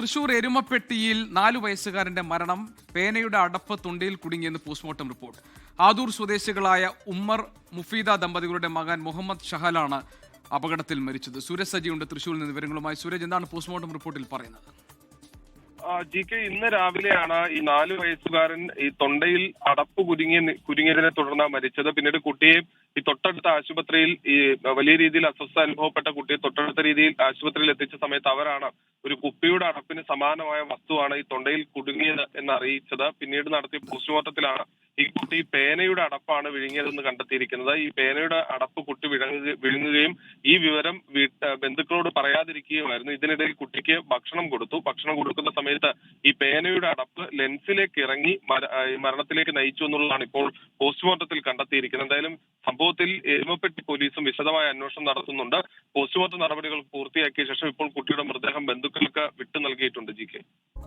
തൃശൂർ എരുമപ്പെട്ടിയിൽ നാലു വയസ്സുകാരന്റെ മരണം പേനയുടെ അടപ്പ് തൊണ്ടിയിൽ കുടുങ്ങിയെന്ന് പോസ്റ്റ്മോർട്ടം റിപ്പോർട്ട്. ആദൂർ സ്വദേശികളായ ഉമ്മർ മുഫീദ ദമ്പതികളുടെ മകൻ മുഹമ്മദ് ഷഹലാണ് അപകടത്തിൽ മരിച്ചത്. സുരജ് സജിയുണ്ട് തൃശൂരിൽ നിന്ന് വിവരങ്ങളുമായി. സുരജ് എന്താണ് പോസ്റ്റ്മോർട്ടം റിപ്പോർട്ടിൽ പറയുന്നത്? ജി കെ ഇന്ന് രാവിലെയാണ് ഈ നാല് വയസ്സുകാരൻ ഈ തൊണ്ടയിൽ അടപ്പ് കുരുങ്ങിയ കുരുങ്ങിയതിനെ തുടർന്ന് മരിച്ചത്. പിന്നീട് കുട്ടിയെ ഈ തൊട്ടടുത്ത ആശുപത്രിയിൽ ഈ വലിയ രീതിയിൽ അസ്വസ്ഥ അനുഭവപ്പെട്ട കുട്ടിയെ തൊട്ടടുത്ത രീതിയിൽ ആശുപത്രിയിൽ എത്തിച്ച സമയത്ത് അവരാണ് ഒരു കുപ്പിയുടെ അടപ്പിന് സമാനമായ വസ്തുവാണ് ഈ തൊണ്ടയിൽ കുടുങ്ങിയത് എന്ന് അറിയിച്ചത് പിന്നീട് നടത്തിയ പോസ്റ്റ്മോർട്ടത്തിലാണ് ഈ കുട്ടി പേനയുടെ അടപ്പാണ് വിഴുങ്ങിയതെന്ന് കണ്ടെത്തിയിരിക്കുന്നത്. ഈ പേനയുടെ അടപ്പ് കുട്ടി വിഴുങ്ങുക വിഴുങ്ങുകയും ഈ വിവരം ബന്ധുക്കളോട് പറയാതിരിക്കുകയുമായിരുന്നു. ഇതിനിടയിൽ കുട്ടിക്ക് ഭക്ഷണം കൊടുത്തു. ഭക്ഷണം കൊടുക്കുന്ന സമയത്ത് ഈ പേനയുടെ അടപ്പ് ലെൻസിലേക്ക് ഇറങ്ങി മരണത്തിലേക്ക് നയിച്ചു എന്നുള്ളതാണ് ഇപ്പോൾ പോസ്റ്റ്മോർട്ടത്തിൽ കണ്ടെത്തിയിരിക്കുന്നത്. എന്തായാലും സംഭവത്തിൽ എരുമപ്പെട്ടി പോലീസും വിശദമായ അന്വേഷണം നടത്തുന്നുണ്ട്. പോസ്റ്റ്മോർട്ടം നടപടികൾ പൂർത്തിയാക്കിയ ശേഷം ഇപ്പോൾ കുട്ടിയുടെ മൃതദേഹം ബന്ധുക്കൾക്ക് വിട്ടു നൽകിയിട്ടുണ്ട് ജി കെ.